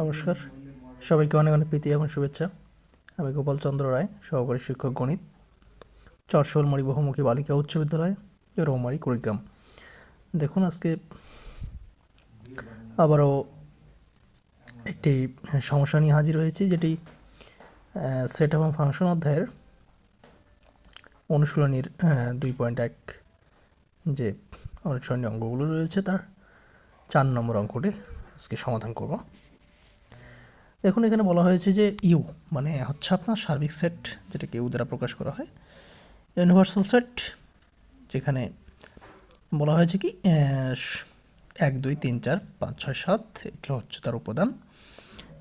নমস্কার। সবাইকে অনেক অনেক প্রীতি এবং শুভেচ্ছা। আমি গোপাল চন্দ্র রায়, সহকারী শিক্ষক গণিত চরশোলমারি বহুমুখী বালিকা উচ্চ বিদ্যালয়, রৌমারি কুড়িগ্রাম। দেখুন, আজকে আবারও একটি সমস্যা নিয়ে হাজির হয়েছি, যেটি সেট এবং ফাংশন অধ্যায়ের অনুশীলনীর দুই পয়েন্ট এক যে অনুশীলনী অঙ্গগুলো রয়েছে, তার চার নম্বর অঙ্কটি আজকে সমাধান করব। দেখুন এখানে বলা হয়েছে যে ইউ মানে হচ্ছে আপনার সার্বিক সেট, যেটাকে ইউ দ্বারা প্রকাশ করা হয়। ইউনিভার্সাল সেট, যেখানে বলা হয়েছে কি এক, দুই, তিন, চার, পাঁচ, ছয়, সাত, এগুলো হচ্ছে তার উপাদান।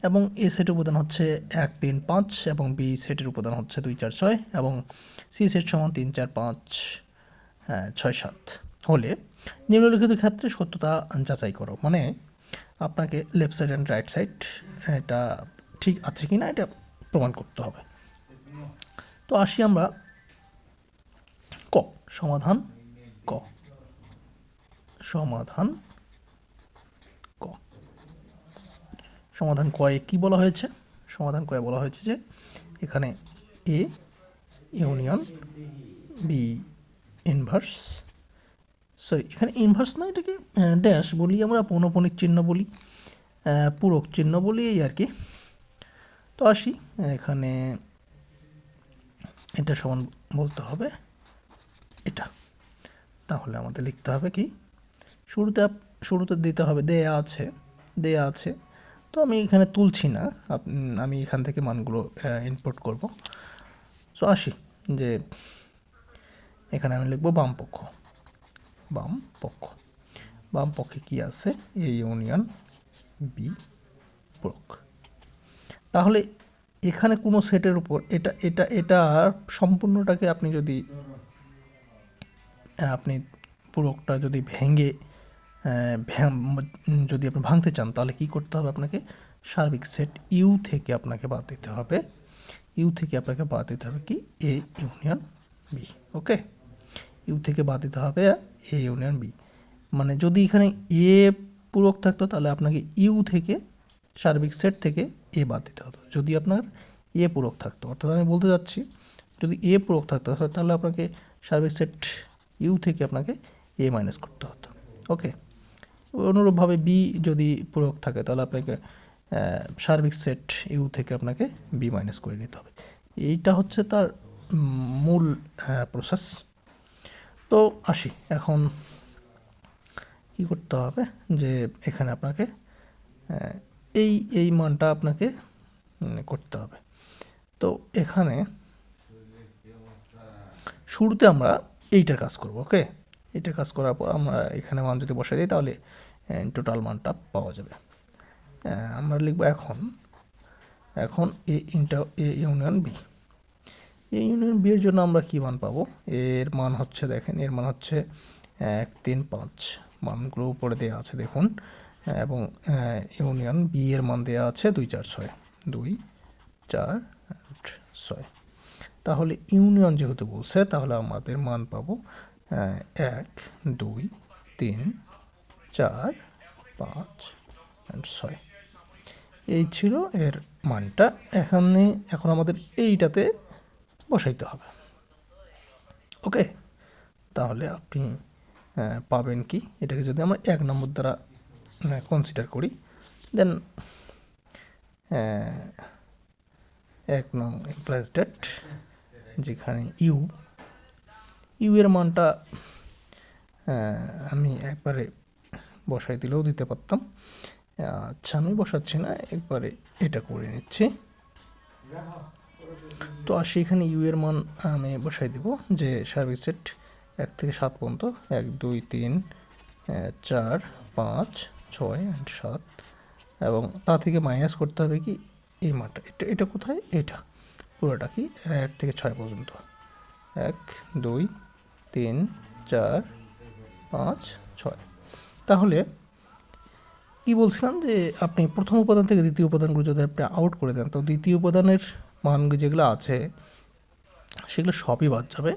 এবং এ সেটের উপাদান হচ্ছে এক, তিন, পাঁচ, এবং বি সেটের উপাদান হচ্ছে দুই, চার, ছয়, এবং সি সেট সমান তিন, চার, পাঁচ ছয়, সাত। হলে নিম্নলিখিত ক্ষেত্রে সত্যতা যাচাই করো। মানে আপনাকে left side and right side এটা ঠিক আছে কি না এটা প্রমাণ করতে হবে। তো আসি আমরা ক, সমাধান ক। সমাধান ক। সমাধান কয়ে কি বলা হয়েছে? সমাধান কয়ে বলা হয়েছে যে এখানে A union B inverse sorry এখানে ইনভার্স নয় এটাকে? ড্যাশ বলি আমরা পৌনপনিক চিহ্ন বলি। পূরক চিহ্ন বলি এই আর কি। তো আসি, এখানে এটা সমান বলতে হবে। এটা। তাহলে আমাদের লিখতে হবে কি? শুরুতে শুরুতে দিতে হবে, দেয়া আছে দেয়া আছে। তো আমি এখানে তুলছি না আমি এখান থেকে মানগুলো ইনপুট করব। সো আসি, যে এখানে আমি লিখব বাম পক্ষ বাম পক্ষ। বাম পক্ষে কি আছে? এ ইউনিয়ন বি ব্লক তাহলে এখানে কোনো সেটের উপর, এটা এটা এটা সম্পূর্ণটাকে আপনি যদি আপনি পুরোটা যদি ভেঙে যদি আপনি ভাঙতে চান, তাহলে কি করতে হবে আপনাকে? সার্বিক সেট ইউ থেকে আপনাকে বাদ দিতে হবে। ইউ থেকে আপনাকে বাদ দিতে হবে কি? A union B okay U থেকে বাদ দিতে হবে এ ইউনিয়ন বি মানে যদি এখানে এ পূরক থাকতো, তাহলে আপনাকে ইউ থেকে সার্বিক সেট থেকে এ বাদ দিতে হতো। যদি আপনার এ পূরক থাকতো, অর্থাৎ আমি বলতে যাচ্ছি যদি এ পূরক থাকতো, তাহলে আপনাকে সার্বিক সেট ইউ থেকে আপনাকে এ মাইনাস করতে হতো। ওকে অনুরূপভাবে বি যদি পূরক থাকে, তাহলে আপনাকে সার্বিক সেট ইউ থেকে আপনাকে বি মাইনাস করে নিতে হবে। এইটা হচ্ছে তার মূল প্রসেস তো আসি। এখন কি করতে হবে যে এখানে আপনাকে এই এই মানটা আপনাকে করতে হবে। তো এখানে শুরুতে আমরা এইটার কাজ করব, ওকে? এইটার কাজ করার পর আমরা এখানে মান যদি বসাই দিই, তাহলে টোটাল মানটা পাওয়া যাবে। আমরা লিখব এখন এখন A inter A union B এই ইউনিয়ন বি এর জন্য আমরা কী মান পাবো? এর মান হচ্ছে, দেখেন, এর মান হচ্ছে এক, তিন, পাঁচ। মানগুলো উপরে দেওয়া আছে, দেখুন। এবং ইউনিয়ন বি এর মান দেওয়া আছে দুই, চার, ছয়। দুই, চার, আট, ছয়। তাহলে ইউনিয়ন যেহেতু বলছে, তাহলে আমাদের মান পাবো এক, দুই, তিন, চার, পাঁচ and ছয়। এই ছিল এর মানটা। এখানে, এখন আমাদের এইটাতে বসাইতে হবে। ওকে? তাহলে আপনি পাবেন কি? এটাকে যদি আমরা এক নম্বর দ্বারা কনসিডার করি দেন এক নং এমপ্লয়েজ ডেট যেখানে ইউ ইউ এর মানটা আমি একবারে বসাই দিলেও দিতে পারতাম। আচ্ছা আমি বসাচ্ছি না, একবারে এটা করে নিচ্ছি। তো আসি এখানে ইউ এর মান আমি বসাই দিব যে সার্ভিস সেট এক থেকে সাত পর্যন্ত, এক, দুই, তিন চার, পাঁচ, ছয় অ্যান্ড সাত এবং তা থেকে মাইনাস করতে হবে কি এই মানটা। এটা এটা কোথায়? এটা। পুরোটা কি এক থেকে ছয় পর্যন্ত। এক, দুই, তিন, চার, পাঁচ, ছয়। তাহলে কি বলছিলাম যে আপনি প্রথম উপাদান থেকে দ্বিতীয় উপাদানগুলো যদি আপনি আউট করে দেন, তো দ্বিতীয় উপাদানের মান যেগুলো আছে সেগুলো সবই বাদ যাবে।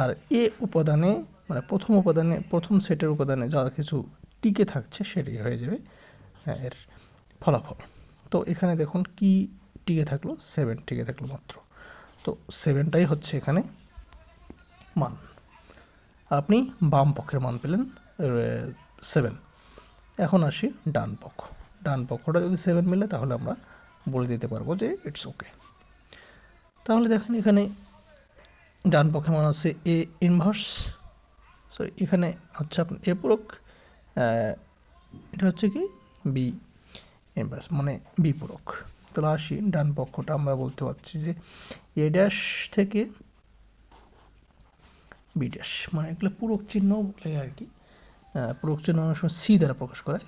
আর এ উপাদানে মানে প্রথম উপাদানে প্রথম সেটের উপাদানে যা কিছু টিকে থাকছে সেটাই হয়ে যাবে হ্যাঁ, এর ফলাফল। তো এখানে দেখুন কি টিকে থাকল? সেভেন টিকে থাকল মাত্র। তো সেভেনটাই হচ্ছে এখানে মান। আপনি বাম পক্ষের মান পেলেন সেভেন এখন আসি ডান পক্ষ। ডান পক্ষটা যদি সেভেন মিলে তাহলে আমরা বলে দিতে পারব যে ইটস ওকে তাহলে দেখেন এখানে ডান পক্ষে মান আছে এ ইনভার্স সো এখানে হচ্ছে আপনার এ পূরক এটা হচ্ছে কি? বি ইনভার্স মানে বি পূরক। তাহলে আসি ডান পক্ষটা আমরা বলতে পারছি যে এ ড্যাশ থেকে বি ড্যাশ মানে এগুলো পূরক চিহ্ন বলে আর কি পূরক চিহ্ন অনেক সময় সি দ্বারা প্রকাশ করায়।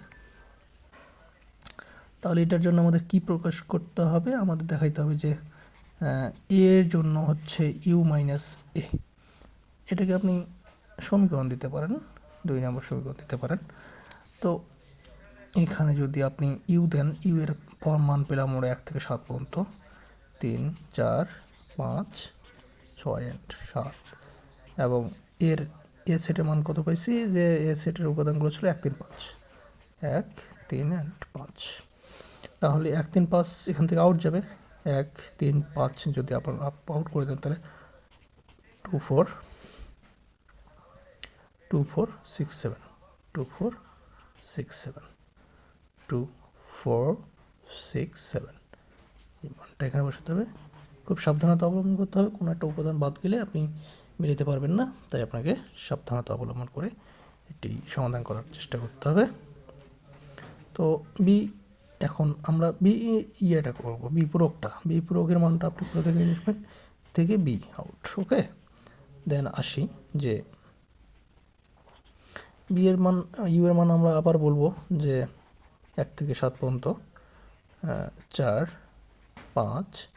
তাহলে এটার জন্য আমাদের কি প্রকাশ করতে হবে? আমাদের দেখাইতে হবে যে আহ, এর জন্য হচ্ছে ইউ মাইনাস এ এটাকে আপনি সমীকরণ দিতে পারেন দুই নম্বর সমীকরণ দিতে পারেন। তো এখানে যদি আপনি ইউ দেন ইউ এর মান পেলাম আমরা এক থেকে সাত পর্যন্ত। তিন চার পাঁচ ছয় আট সাত। এবং এর এ সেটের মান কত পাইছি? যে এ সেটের উপাদানগুলো ছিল এক তিন পাঁচ। এক তিন অ্যান্ড পাঁচ। তাহলে এক তিন পাঁচ এখান থেকে আউট যাবে। এক তিন পাঁচ যদি আপনার আপ আউট করে দেন তাহলে two four two four six seven two four six seven two four six seven এই মানটা এখানে বসাতে হবে। খুব সাবধানতা অবলম্বন করতে হবে। কোনো একটা উপাদান বাদ গেলে আপনি মিলাতে পারবেন না। তাই আপনাকে সাবধানতা অবলম্বন করে এটি সমাধান করার চেষ্টা করতে হবে। তো বি এখন আমরা বি ইয়েটা করব বি পূরকটা বি পূরকের মানটা আপনি কোথা থেকে আসবেন থেকে বি আউট ওকে দেন আসি যে বি এর মান ইউ এর মান আমরা আবার বলব যে এক থেকে সাত পর্যন্ত চার, পাঁচ,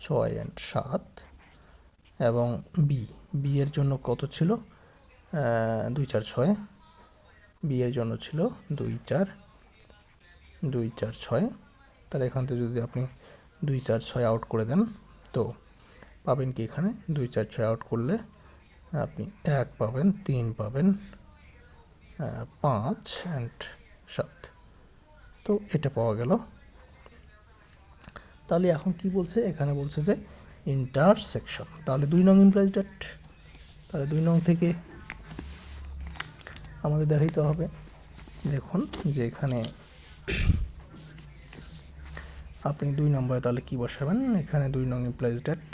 ছয় অ্যান্ড সাত এবং বি বি এর জন্য কত ছিল? দুই চার ছয়। বি এর জন্য ছিল দুই চার। দুই চার ছয়। তাহলে এখান থেকে যদি আপনি দুই চার ছয় আউট করে দেন, তো পাবেন কি এখানে? দুই চার ছয় আউট করলে আপনি এক পাবেন, তিন পাবেন পাঁচ অ্যান্ড সাত। তো এটা পাওয়া গেল। তাহলে এখন কি বলছে? এখানে বলছে যে ইন্টারসেকশন তাহলে দুই নং ইমপ্লাইজ ডেট তাহলে দুই নং থেকে আমাদের দেখাইতে হবে। দেখুন যে এখানে আপনি দুই নম্বরে তাহলে কি বসাবেন? এখানে দুই নং ইমপ্লাইজ ডেট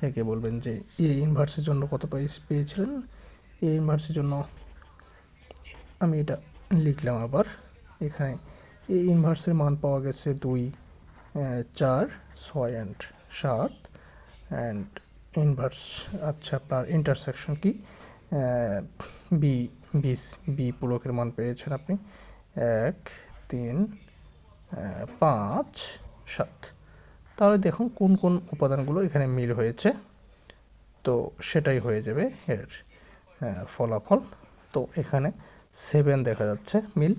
থেকে বলবেন যে এ ইনভার্সের জন্য কত প্রাইস পেয়েছিলেন? এ ইনভার্সের জন্য আমি এটা লিখলাম আবার। এখানে এ ইনভার্সের মান পাওয়া গেছে দুই চার, ছয় অ্যান্ড সাত অ্যান্ড ইনভার্স আচ্ছা আপনার ইন্টারসেকশন কি? বি বিস বি পূরকের মান পেয়েছেন আপনি। এক তিন পাঁচ, সাত। তাহলে দেখুন কোন কোন উপাদানগুলো এখানে মিল হয়েছে। তো সেটাই হয়ে যাবে এর ফলাফল। তো এখানে সেভেন দেখা যাচ্ছে মিল।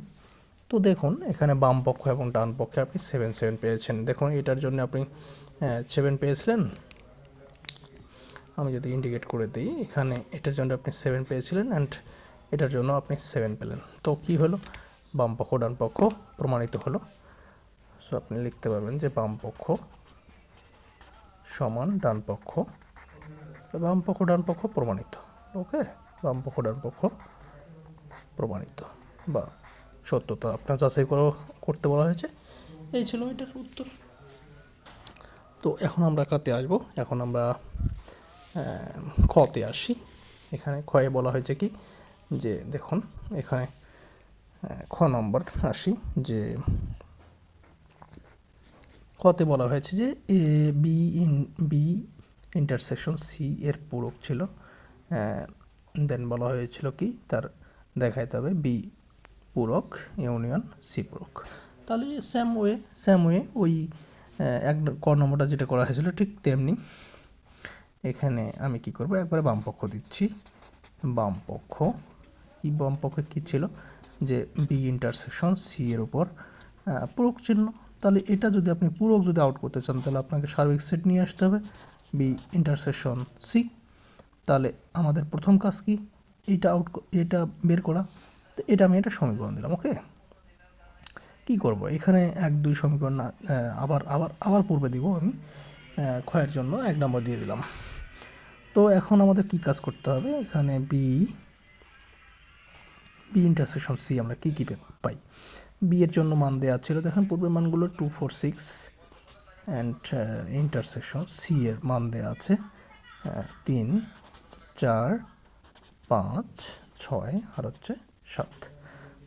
তো দেখুন এখানে বাম পক্ষ এবং ডান পক্ষে আপনি সেভেন সেভেন পেয়েছেন। দেখুন এটার জন্য আপনি সেভেন পেয়েছিলেন। আমি যদি ইন্ডিকেট করে দিই, এখানে এটার জন্য আপনি সেভেন পেয়েছিলেন অ্যান্ড এটার জন্য আপনি সেভেন পেলেন। তো কি হলো? বাম পক্ষ, ডান পক্ষ প্রমাণিত হলো। সো আপনি লিখতে পারবেন যে বাম পক্ষ সমান ডান পক্ষ। বাম পক্ষ, ডান পক্ষ প্রমাণিত। ওকে বাম পক্ষ, ডান পক্ষ প্রমাণিত। বা সত্যতা আপনার যাচাই করো করতে বলা হয়েছে। এই ছিল এটার উত্তর। তো এখন আমরা কাতে আসব। এখন আমরা খতে আসি। এখানে খয়ে বলা হয়েছে কি? যে দেখুন, এখানে খ নম্বর আসি, যে কতে বলা হয়েছে যে A, B, in, B intersection C এর পূরক ছিল। দেন বলা হয়েছিল কি? তার দেখাইতে হবে বি পূরক ইউনিয়ন সি পূরক। তাহলে স্যাম ওয়ে স্যাম ওয়ে ওই এক ক নম্বরটা যেটা করা হয়েছিল ঠিক তেমনি এখানে আমি কি করব? একবারে বামপক্ষ দিচ্ছি। বামপক্ষ কি বাম পক্ষে কী ছিল? যে বি ইন্টারসেকশন সি এর উপর পূরক চিহ্ন, তাহলে এটা যদি আপনি পূরক যদি আউট করতে চান, তাহলে আপনাকে সার্বিক সেট নিয়ে আসতে হবে বি ইন্টারসেকশন সি তাহলে আমাদের প্রথম কাজ কি? এটা আউট এটা বের করা। তো এটা আমি একটা সমীকরণ দিলাম ওকে কি করব? এখানে এক, দুই সমীকরণ আবার আবার আবার পূর্বে দিব আমি ক্ষয়ের জন্য এক নম্বর দিয়ে দিলাম। তো এখন আমাদের কি কাজ করতে হবে? এখানে বি বি ইন্টারসেকশন সি আমরা কী কী পাই? বি এর জন্য মান দেওয়া ছিল দেখেন পূর্বের মানগুলো two four six and intersection C এর মান দেওয়া আছে আহ, তিন চার পাঁচ ছয় আর হচ্ছে সাত।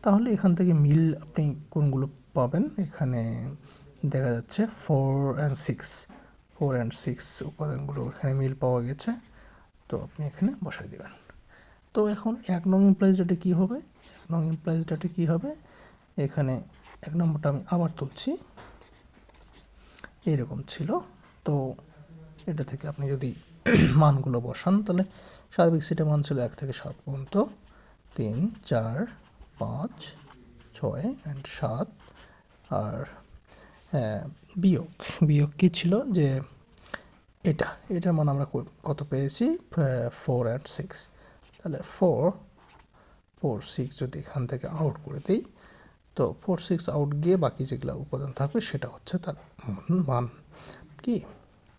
তাহলে এখান থেকে মিল আপনি কোনগুলো পাবেন? এখানে দেখা যাচ্ছে four and six four and six উপাদানগুলো এখানে মিল পাওয়া গেছে তো আপনি এখানে বসাই দেবেন। তো এখন এক নং ইমপ্লয়েজ ডেটে কী হবে? এক নং ইমপ্লয়েজ ডেটে কী হবে? এখানে এক নম্বরটা আমি আবার তুলছি। এরকম ছিল। তো এটা থেকে আপনি যদি মানগুলো বসান তাহলে সার্বিক সিটের মান ছিল এক থেকে সাত পর্যন্ত। তিন চার পাঁচ ছয় অ্যান্ড সাত। আর হ্যাঁ, বিয়োগ। বিয়োগ কী ছিল? যে এটা। এটার মান আমরা কত পেয়েছি? ফোর অ্যান্ড সিক্স তাহলে ফোর ফোর সিক্স যদি এখান থেকে আউট করে দিই তো ফোর সিক্স আউট গিয়ে বাকি যেগুলো উপাদান থাকবে সেটা হচ্ছে তার মান কি?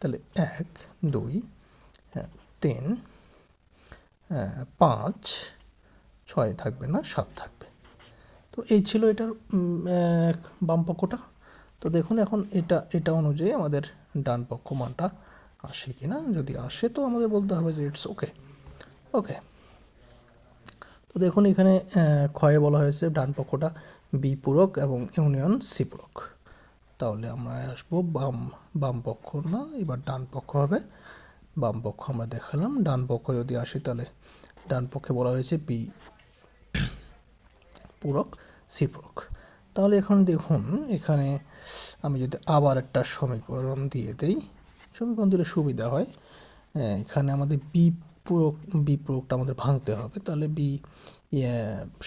তাহলে এক দুই হ্যাঁ, তিন হ্যাঁ, পাঁচ ছয় থাকবে না সাত থাকবে। তো এই ছিল এটার বাম পক্ষটা। তো দেখুন এখন এটা এটা অনুযায়ী আমাদের ডান পক্ষ মানটা আসে কি না যদি আসে তো আমাদের বলতে হবে যে ইটস ওকে ওকে তো দেখুন এখানে ক্ষয়ে বলা হয়েছে ডান পক্ষটা বি পূরক এবং ইউনিয়ন সি পূরক। তাহলে আমরা আসব বাম বাম পক্ষ না এবার ডান পক্ষ হবে। বাম পক্ষ আমরা দেখালাম ডান পক্ষ যদি আসি তাহলে ডান পক্ষে বলা হয়েছে বি পূরক সি পূরক। তাহলে এখন দেখুন এখানে আমি যদি আবার একটা সমীকরণ দিয়ে দেই সমীকরণ দিলে সুবিধা হ্যাঁ, এখানে আমাদের বি পূরক বি পূরকটা আমাদের ভাঙতে হবে। তাহলে বি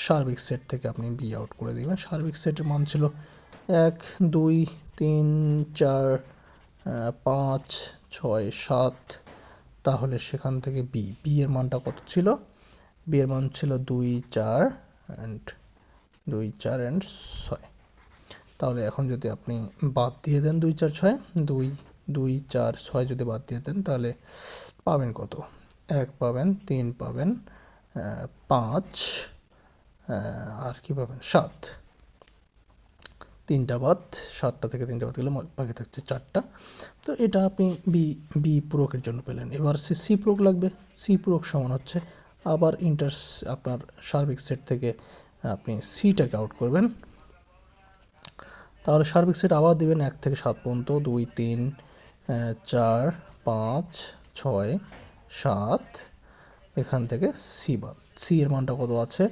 সার্বিক সেট থেকে আপনি বি আউট করে দেবেন। সার্বিক সেটের মান ছিল এক, দুই, তিন, চার পাঁচ, ছয়, সাত। তাহলে সেখান থেকে বি বি এর মানটা কত ছিল? বি এর মান ছিল দুই, চার অ্যান্ড দুই, চার অ্যান্ড ছয়। তাহলে এখন যদি আপনি বাদ দিয়ে দেন দুই, চার, ছয়, দুই দুই, চার, ছয় যদি বাদ দিয়ে দেন, তাহলে পাবেন কত? এক পাবেন, তিন পাবেন পাঁচ আর কি পাবেন? সাত। তিনটা বাদ, সাতটা থেকে তিনটা বাদ গেলে বাকি থাকছে চারটা। তো এটা আপনি বি বি পূরকের জন্য পেলেন। এবার সে সি পূরক লাগবে। সি পূরক সমান হচ্ছে আবার ইন্টার আপনার সার্বিক সেট থেকে আপনি সিটাকে আউট করবেন। তাহলে সার্বিক সেট আবার দিবেন এক থেকে সাত পর্যন্ত, দুই, তিন চার, পাঁচ, ছয় সাত, এখান থেকে সি বাদ। সি এর মানটা কত আছে?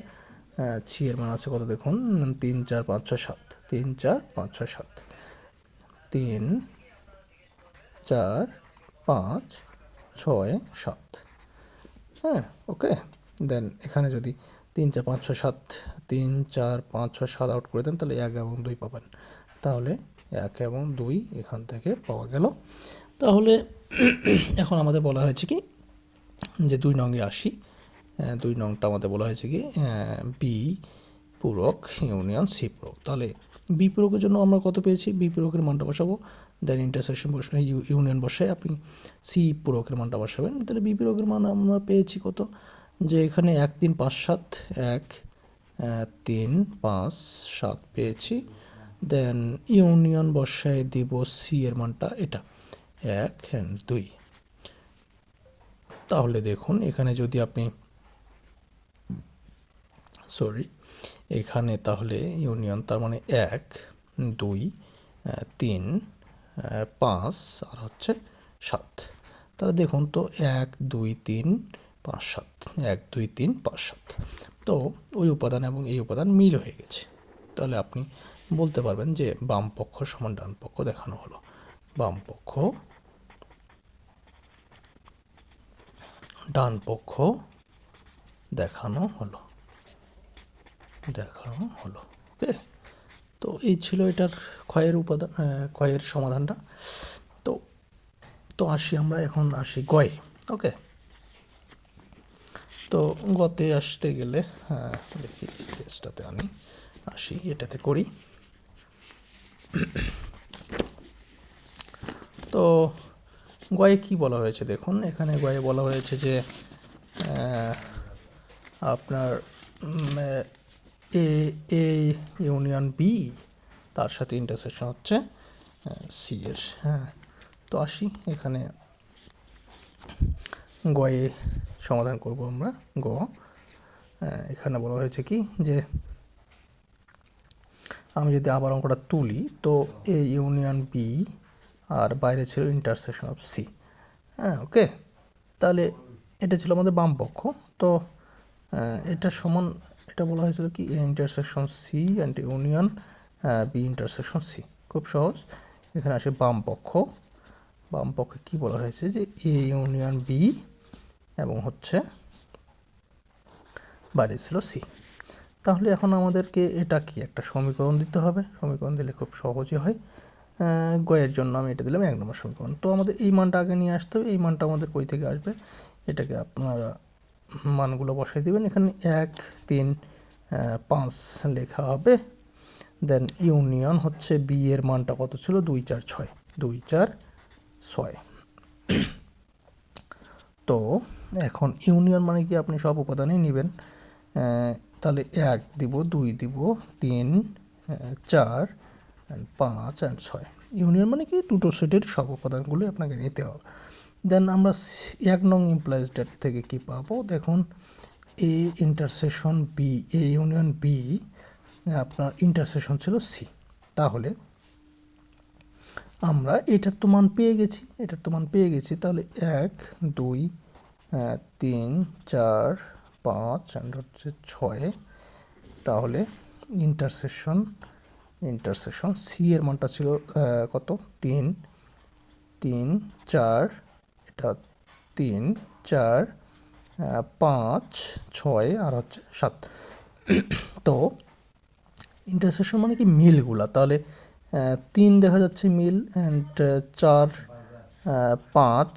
সি এর মান আছে কত দেখুন? তিন, চার, পাঁচ, ছয়, সাত। তিন, চার, পাঁচ, ছয়, সাত। তিন, চার, পাঁচ, ছয়, সাত। হ্যাঁ ওকে। দেন এখানে যদি তিন, চার, পাঁচ, ছয়, সাত, তিন, চার, পাঁচ, ছয়, সাত আউট করে দেন, তাহলে এক এবং দুই পাবেন। তাহলে এক এবং দুই এখান থেকে পাওয়া গেল। তাহলে এখন আমাদের বলা হয়েছে কি যে দুই নঙ্গে আসি দুই নংটা আমাদের বলা হয়েছে কি বি পূরক ইউনিয়ন সি পূরক। তাহলে বি পূরকের জন্য আমরা কত পেয়েছি? বি পূরকের মানটা বসাবো। দেন ইন্টারসেকশন বসে ইউনিয়ন বসায় আপনি সি পূরকের মানটা বসাবেন। তাহলে বি পূরকের মান আমরা পেয়েছি কত? যে এখানে এক, তিন, পাঁচ, সাত, এক তিন, পাঁচ, সাত পেয়েছি। দেন ইউনিয়ন বসায় দিব সি এর মানটা, এটা এক দুই। তাহলে দেখুন, এখানে যদি আপনি সরি এখানে তাহলে ইউনিয়ন তার মানে এক, দুই তিন পাঁচ, আর হচ্ছে সাত। তাহলে দেখুন তো এক, দুই, তিন, পাঁচ, সাত। এক, দুই, তিন, পাঁচ, সাত। তো ওই উপাদান এবং এই উপাদান মিল হয়ে গেছে। তাহলে আপনি বলতে পারবেন যে বাম পক্ষ সমান ডান পক্ষ দেখানো হলো। বাম পক্ষ ডান পক্ষ দেখানো হলো। দেখানো হলো। ওকে? তো এই ছিল এটার ক্ষয়ের উপাদান ক্ষয়ের সমাধানটা। তো তো আসি আমরা এখন আসি গয়ে। ওকে? তো গতে আসতে গেলে হ্যাঁ দেখি পেজটাতে আমি আসি, এটাতে করি। তো গয়ে কি বলা হয়েছে দেখুন? এখানে গয়ে বলা হয়েছে যে আপনার এ এ ইউনিয়ন বি তার সাথে ইন্টারসেকশন হচ্ছে সি এর হ্যাঁ। তো আসি এখানে। গয়ে সমাধান করব আমরা, গ। এখানে বলা হয়েছে কি যে, আমি যদি আবার অঙ্কটা তুলি, তো এ ইউনিয়ন বি আর বাইরে ছিল ইন্টারসেকশন অফ সি হ্যাঁ ওকে তাহলে এটা ছিল আমাদের বাম পক্ষ। তো এটা সমান, এটা বলা হয়েছিল কি? A intersection C and union B intersection C খুব সহজ। এখানে আসে বাম পক্ষ। বাম পক্ষে কী বলা হয়েছে? যে এ ইউনিয়ন বি এবং হচ্ছে বাইরে ছিল সি তাহলে এখন আমাদেরকে এটা কি? একটা সমীকরণ দিতে হবে। সমীকরণ দিলে খুব সহজই হয়। গয়ের জন্য আমি এটা দিলাম, এক নম্বর সমীকরণ। তো আমাদের এই মানটা আগে নিয়ে আসতে হবে, এই মানটা আমাদের কই থেকে আসবে? এটাকে আপনারা মানগুলো বসাই দিবেন। এখানে এক, তিন পাঁচ লেখা হবে। দেন ইউনিয়ন হচ্ছে বি এর মানটা কত ছিল? দুই, চার, ছয়। দুই, চার, ছয়। তো এখন ইউনিয়ন মানে কি? আপনি সব উপাদানই নেবেন। তাহলে এক দিব, দুই দিব, তিন চার and পাঁচ অ্যান্ড ছয়। ইউনিয়ন মানে কি? দুটো সেটের সব উপাদানগুলো আপনাকে নিতে হবে। দেন আমরা এক নং ইমপ্লয়েজ ডেট থেকে কি পাবো? দেখুন A intersection B A union B আপনার ইন্টারসেকশন ছিল সি তাহলে আমরা এটার তো মান পেয়ে গেছি, এটার তো মান পেয়ে গেছি। তাহলে এক, দুই তিন, চার, পাঁচ অ্যান্ড হচ্ছে ছয়। তাহলে ইন্টারসেকশন ইন্টারসেকশন সি এর মানটা ছিল কত? তিন তিন, চার, এটা তিন, চার পাঁচ, ছয়, আর হচ্ছে সাত। তো ইন্টারসেকশন মানে কি মিলগুলা? তাহলে তিন দেখা যাচ্ছে মিল অ্যান্ড চার পাঁচ,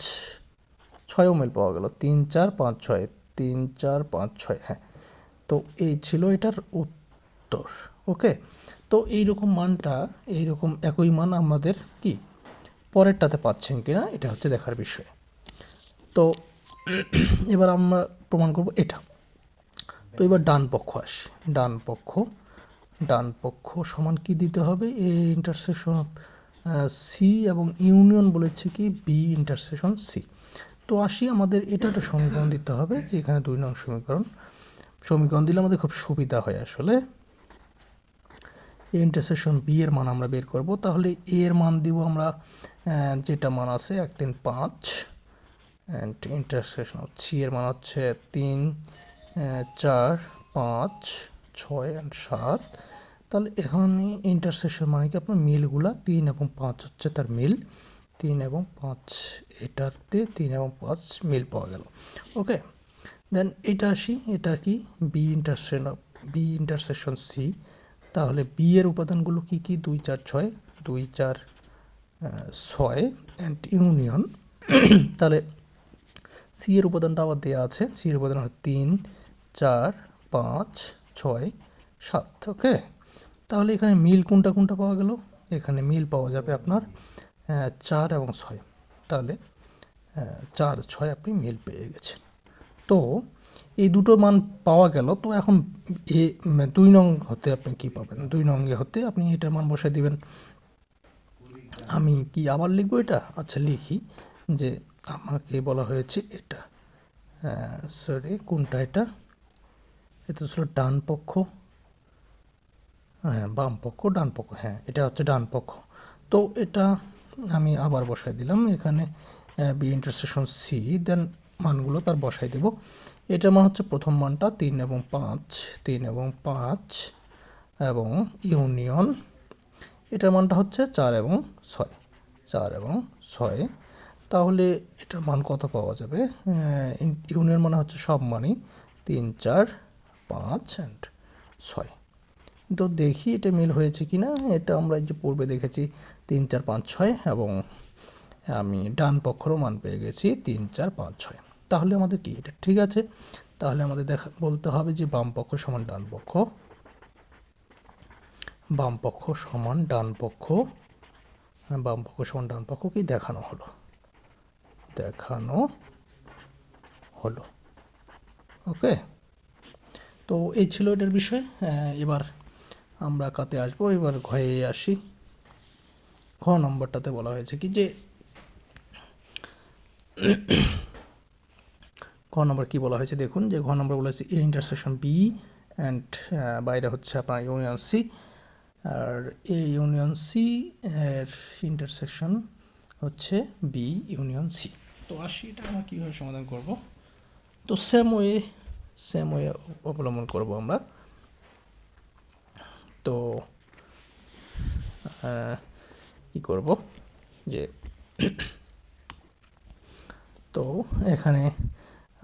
ছয়ও মিল পাওয়া গেল। তিন, চার, পাঁচ, ছয়, তিন, চার, পাঁচ, ছয় হ্যাঁ। তো এই ছিল এটার উত্তর, ওকে? তো এই রকম মানটা এই রকম একই মান আমাদের কি? পরেরটাতে পাচ্ছেন কিনা, এটা হচ্ছে দেখার বিষয়। তো এবার আমরা প্রমাণ করব এটা। তো এবার ডান পক্ষ আসি। ডান পক্ষ ডান পক্ষ সমান কি দিতে হবে? এ ইন্টারসেকশন অফ সি এবং ইউনিয়ন বলেছে কি? বি ইন্টারসেকশন সি তো আসি আমাদের এটা একটা সমীকরণ দিতে হবে, যে এখানে দুই নং সমীকরণ। সমীকরণ দিলে আমাদের খুব সুবিধা হয় আসলে। ইন্টারসেকশন বি এর মান আমরা বের করব, তাহলে এ এর মান দিব আমরা যেটা মান আছে, এক তিন পাঁচ অ্যান্ড ইন্টারসেকশন সি এর মান হচ্ছে তিন চার, পাঁচ, ছয় অ্যান্ড সাত। তাহলে এখানে ইন্টারসেকশন মানে কি আপনার মিলগুলা তিন এবং পাঁচ হচ্ছে তার মিল। তিন এবং পাঁচ এটাতে তিন এবং পাঁচ মিল পাওয়া গেল। ওকে দেন এটা আসি, এটা কি? B intersection B intersection C তাহলে বি এর উপাদানগুলো কি কি? দুই চার ছয়, দুই চার ছয় অ্যান্ড ইউনিয়ন তাহলে সি এর উপাদানটা আবার দেওয়া আছে। সি এর উপাদান হয় তিন, চার, পাঁচ, ছয়, সাত ওকে তাহলে এখানে মিল কোনটা কোনটা পাওয়া গেল? এখানে মিল পাওয়া যাবে আপনার চার এবং ছয়। তাহলে চার, ছয় আপনি মিল পেয়ে গেছেন। তো এই দুটো মান পাওয়া গেল, তো এখন এ দুই নং হতে আপনি কি পাবেন? দুই নঙ্গে হতে আপনি এটার মান বসাই দিবেন। আমি কি আবার লিখব এটা? আচ্ছা লিখি যে আমাকে বলা হয়েছে এটা। সরি কোনটা এটা? এটা ছিল ডান পক্ষ। হ্যাঁ বাম পক্ষ, ডান পক্ষ হ্যাঁ এটা হচ্ছে ডান পক্ষ। তো এটা আমি আবার বসাই দিলাম, এখানে বি ইন্টারসেকশন সি দেন মানগুলো তার বসাই দেব। এটার মান হচ্ছে প্রথম মানটা, তিন এবং পাঁচ, তিন এবং পাঁচ, এবং ইউনিয়ন। এটার মানটা হচ্ছে চার এবং ছয়, চার এবং ছয়। তাহলে এটার মান কত পাওয়া যাবে? ইউনিয়ন মানে হচ্ছে সব মানই, তিন, চার, পাঁচ অ্যান্ড ছয়। তো দেখি এটা মিল হয়েছে কি না এটা আমরা যে পূর্বে দেখেছি, তিন, চার, পাঁচ, ছয়, এবং আমি ডান পক্ষরও মান পেয়ে গেছি, তিন, চার, পাঁচ, ছয়। তাহলে আমাদের কি? এটা ঠিক আছে। তাহলে আমাদের দেখা বলতে হবে যে বাম পক্ষ সমান ডান পক্ষ। বাম পক্ষ সমান ডান পক্ষ। হ্যাঁ, বাম পক্ষ সমান ডান পক্ষ কি দেখানো হলো। দেখানো হলো। ওকে? তো এই ছিল এটার বিষয়। এবার আমরা কাতে আসব। এবার ঘয়ে আসি। খ নম্বরটাতে বলা হয়েছে কি যে ক নম্বর কি বলা হয়েছে? দেখুন, যে ঘ নম্বর বলা হয়েছে এ ইন্টারসেকশন বি অ্যান্ড বাইরে হচ্ছে আপনার ইউনিয়ন সি আর এ ইউনিয়ন সি এর ইন্টারসেকশন হচ্ছে বি ইউনিয়ন সি তো আসি এটা আমরা কীভাবে সমাধান করব? তো সেম ওয়ে সেম ওয়ে অবলম্বন করব আমরা। তো কি করব? যে, তো এখানে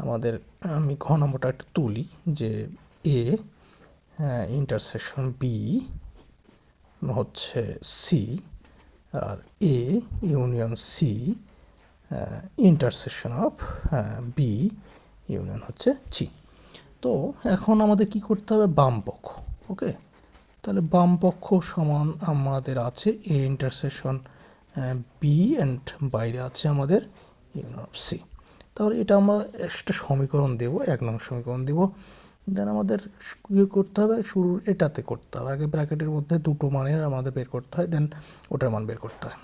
আমাদের, আমি ঘ নম্বরটা একটু তুলি, যে এ ইন্টারসেকশন বি হচ্ছে C R A union C intersection of B union হচ্ছে সি তো এখন আমাদের কি করতে হবে? বাম পক্ষ ওকে তাহলে বাম পক্ষ সমান আমাদের আছে এ ইন্টারসেকশন বি অ্যান্ড বাইরে আছে আমাদের ইউনিয়ন অফ সি তাহলে এটা আমরা একটা সমীকরণ দেব, এক নং সমীকরণ দেব। দেন আমাদের কী করতে হবে? শুরুর এটাতে করতে হবে। আগে ব্র্যাকেটের মধ্যে দুটো মানের আমাদের বের করতে হয়, দেন ওটার মান বের করতে হয়।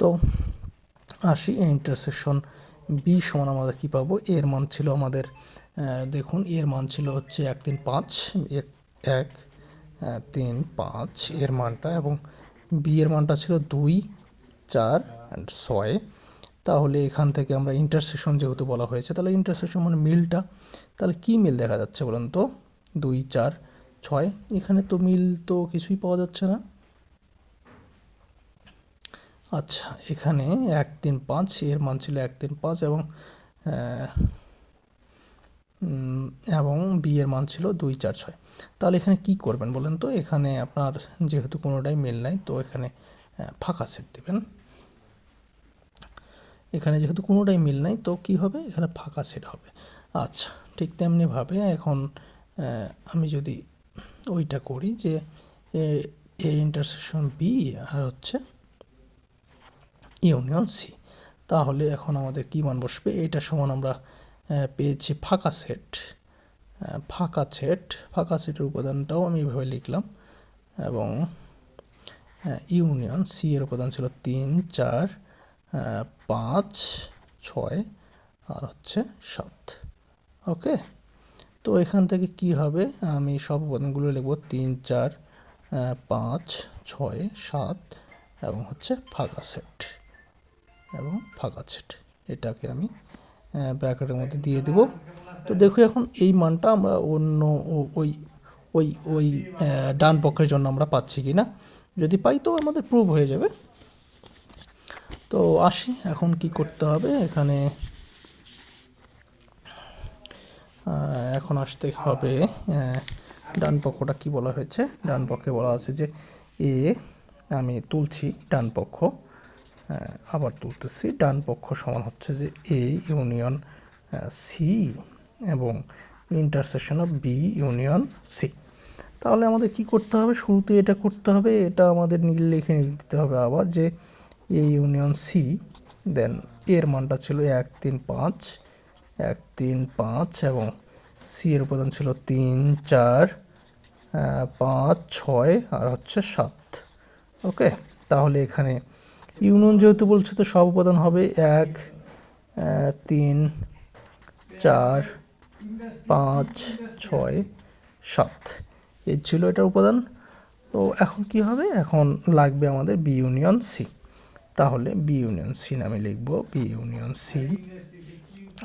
তো আসি ইন্টারসেকশন বি সমান আমাদের কী পাবো? এর মান ছিল আমাদের দেখুন, এর মান ছিল হচ্ছে এক তিন পাঁচ, এক এক তিন পাঁচ। এর মানটা এবং বি এর মানটা ছিল দুই, চার অ্যান্ড ছয়। তাহলে এখান থেকে আমরা ইন্টারসেকশন যেহেতু বলা হয়েছে, তাহলে ইন্টারসেকশন মানে মিলটা, তাহলে কি মিল দেখা যাচ্ছে বলুন তো? দুই, চার, ছয়, এখানে তো মিল তো কিছুই পাওয়া যাচ্ছে না। আচ্ছা এখানে এক, তিন, পাঁচ, এর মান ছিল এক, তিন, পাঁচ এবং এবং বি এর মান ছিল দুই, চার, ছয়। তাহলে এখানে কি করবেন বলেন তো? এখানে আপনার যেহেতু কোনোটাই মিল নাই, তো এখানে ফাঁকা সেট দেবেন। এখানে যেহেতু কোনোটাই মিল নাই, তো কি হবে? এখানে ফাঁকা সেট হবে। আচ্ছা ঠিক তেমনিভাবে এখন আমি যদি ওইটা করি যে, এ ইন্টারসেকশন বি আর হচ্ছে ইউনিয়ন সি তাহলে এখন আমাদের কী মান বসবে? এটা সমান আমরা পেয়েছি ফাঁকা সেট ফাঁকা সেট ফাঁকা সেটের উপাদানটাও আমি এভাবে লিখলাম এবং ইউনিয়ন সি এর উপাদান ছিল তিন, চার পাঁচ, ছয় আর হচ্ছে সাত। ওকে? তো এখান থেকে কি হবে? আমি সব উপাদানগুলো লিখব তিন, চার পাঁচ, ছয়, সাত এবং হচ্ছে ফাঁকা সেট এবং ফাঁকা সেট। এটাকে আমি ব্র্যাকেটের মধ্যে দিয়ে দেব। তো দেখো এখন এই মানটা আমরা অন্য ওই ওই ওই ডান পক্ষের জন্য আমরা পাচ্ছি কি না যদি পাই তো আমাদের প্রুভ হয়ে যাবে। তো আসি, এখন কি করতে হবে? এখানে এখন আসতে হবে ডান পক্ষটা কি বলা হয়েছে? ডান পক্ষে বলা আছে যে, এ, আমি তুলছি ডান পক্ষ আবার তুলতেছি। ডান পক্ষ সমান হচ্ছে যে, এ, ইউনিয়ন সি এবং intersection of B, union C. তাহলে আমাদের কি করতে হবে? শুরুতে এটা করতে হবে, এটা আমাদের লিখে দিতে হবে আবার যে এ ইউনিয়ন সি দেন এর মানটা ছিল এক, তিন, পাঁচ। এক, তিন, পাঁচ এবং সি এর উপাদান ছিল তিন, চার পাঁচ, ছয় আর হচ্ছে সাত। ওকে তাহলে এখানে ইউনিয়ন যেহেতু বলছে, তো সব উপাদান হবে এক তিন, চার, পাঁচ, ছয়, সাত। এই ছিল এটার উপাদান। তো এখন কি হবে? এখন লাগবে আমাদের বি ইউনিয়ন সি তাহলে বি ইউনিয়ন সি নামে লিখব বি ইউনিয়ন সি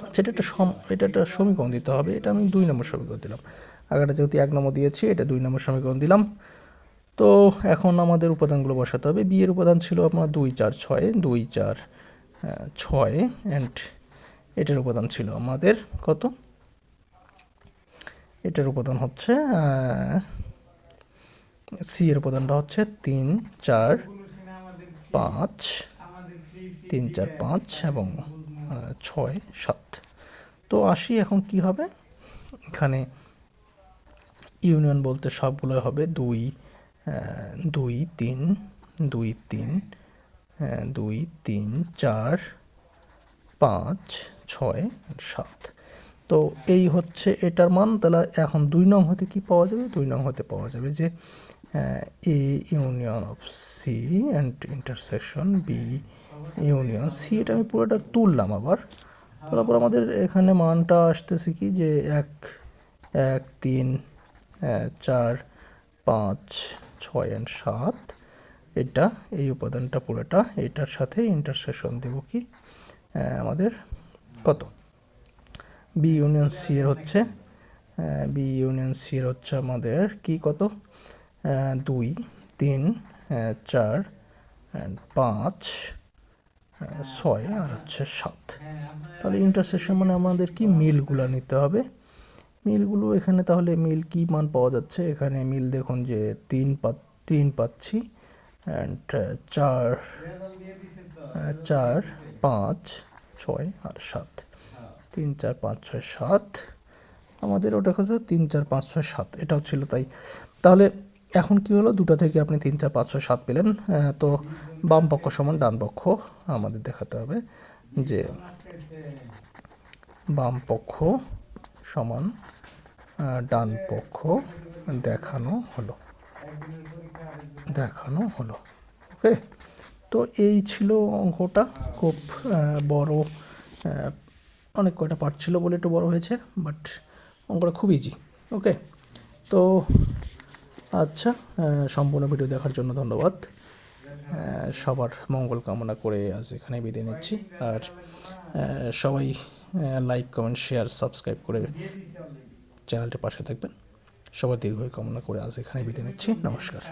আচ্ছা এটা একটা সম এটা একটা সমীকরণ দিতে হবে, এটা আমি দুই নম্বর সমীকরণ দিলাম। আগেটা যেহেতু এক নম্বর দিয়েছি, এটা দুই নম্বর সমীকরণ দিলাম। তো এখন আমাদের উপাদানগুলো বসাতে হবে। বি এর উপাদান ছিল আপনার দুই চার ছয়, দুই চার ছয় অ্যান্ড এটার উপাদান ছিল আমাদের কত? এটার উপাদান হচ্ছে সি এর উপাদানটা হচ্ছে তিন, চার পাঁচ, তিন, চার, পাঁচ এবং ছয়, সাত। তো আসি এখন কি হবে? এখানে ইউনিয়ন বলতে সবগুলো হবে দুই দুই, তিন দুই তিন দুই, তিন, চার, পাঁচ, ছয়, সাত। তো এই হচ্ছে এটার মান। তাহলে এখন দুই নং হতে কি পাওয়া যাবে? দুই নং হতে পাওয়া যাবে যে A, union of C and intersection, B, union C, এটা আমি পুরোটা তুললাম আবার। তোলার পর আমাদের এখানে মানটা আসতেছে কি যে এক এক, তিন চার, পাঁচ, ছয় অ্যান্ড সাত। এটা, এই উপাদানটা পুরোটা, এটার সাথে ইন্টারসেকশন দেব কি? আমাদের কত? বি ইউনিয়ন সি এর হচ্ছে বি ইউনিয়ন সি এর হচ্ছে আমাদের কি কত? দুই তিন চার পাঁচ ছয় আর হচ্ছে সাত তাহলে ইন্টারসেকশন মানে আমাদের কি মিলগুলো নিতে হবে? মিলগুলো এখানে তাহলে মিল কি মান পাওয়া যাচ্ছে? এখানে মিল দেখুন যে তিন পা, তিন পাচ্ছি অ্যান্ড চার চার, পাঁচ, ছয়, আর সাত। তিন, চার, পাঁচ, ছয়, সাত। আমাদের ওটা কত? তিন, চার, পাঁচ, ছয়, সাত। এটাও ছিল তাই। তাহলে এখন কি হলো? দুটো থেকে আপনি তিন, চার পাঁচশো সাত পেলেন। তো বাম পক্ষ সমান ডান পক্ষ আমাদের দেখাতে হবে যে বাম পক্ষ সমান ডান পক্ষ দেখানো হলো। দেখানো হলো। ওকে? তো এই ছিল অঙ্কটা। খুব বড় অনেক কয়টা পার্ট ছিল বলে একটু বড় হয়েছে বাট অঙ্কটা খুব ইজি ওকে? তো আচ্ছা সম্পূর্ণ ভিডিও দেখার জন্য ধন্যবাদ। সবার মঙ্গল কামনা করে আজ এখানে বিদায় নিচ্ছি। আর সবাই লাইক কমেন্ট শেয়ার সাবস্ক্রাইব করে চ্যানেলটির পাশে থাকবেন। সবার দীর্ঘ কামনা করে আজ এখানে বিদায় নিচ্ছি। নমস্কার।